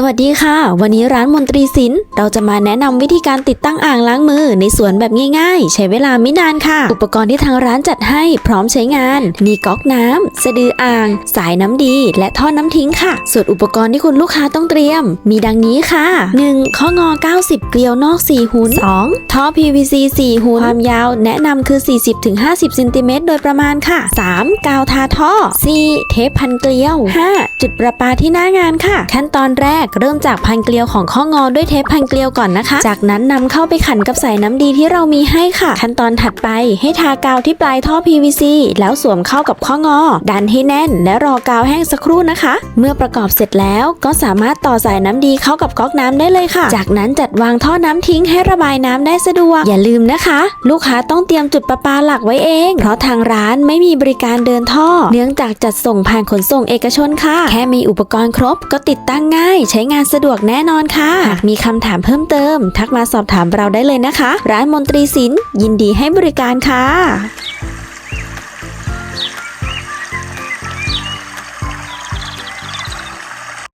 สวัสดีค่ะ วันนี้ร้านมนตรีสินเราจะมาแนะนำวิธีการติดตั้งอ่างล้างมือในสวนแบบง่ายๆ ใช้เวลาไม่นานค่ะ อุปกรณ์ที่ทางร้านจัดให้พร้อมใช้งาน มีก๊อกน้ำสะดืออ่าง สายน้ำดี และท่อน้ำทิ้งค่ะ ส่วนอุปกรณ์ที่คุณลูกค้าต้องเตรียม มีดังนี้ค่ะ 1. ข้องอ 90 เกลียวนอก 4 หุน 2. ท่อ PVC 4 หุนความยาวแนะนำคือ 40-50เซนติเมตรโดยประมาณค่ะ 3. กาวทาท่อ 4. เทปพันเกลียว 5. จุดประปาที่หน้างานค่ะ ขั้นตอนแรกเริ่มจากพันเกลียวของข้องอด้วยเทปพันเกลียวก่อนนะคะ จากนั้นนำเข้าไปขันกับสายน้ำดีที่เรามีให้ค่ะ ขั้นตอนถัดไปให้ทากาวที่ปลายท่อ PVC แล้วสวมเข้ากับข้องอ ดันให้แน่น และรอกาวแห้งสักครู่นะคะ เมื่อประกอบเสร็จแล้วก็สามารถต่อสายน้ำดีเข้ากับก๊อกน้ำได้เลยค่ะ จากนั้นจัดวางท่อน้ำทิ้งให้ระบายน้ำได้สะดวก อย่าลืมนะคะ ลูกค้าต้องเตรียมจุดประปาหลักไว้เอง เพราะทางร้านไม่มีบริการเดินท่อ เนื่องจากจัดส่งผ่านขนส่งเอกชนค่ะ แค่มีอุปกรณ์ครบก็ติดตั้งง่ายใช้้งานสะดวกแน่นอนค่ะหากมีคำถามเพิ่มเติม ทักมาสอบถามเราได้เลยนะคะ ร้านมนตรีสินยินดีให้บริการค่ะ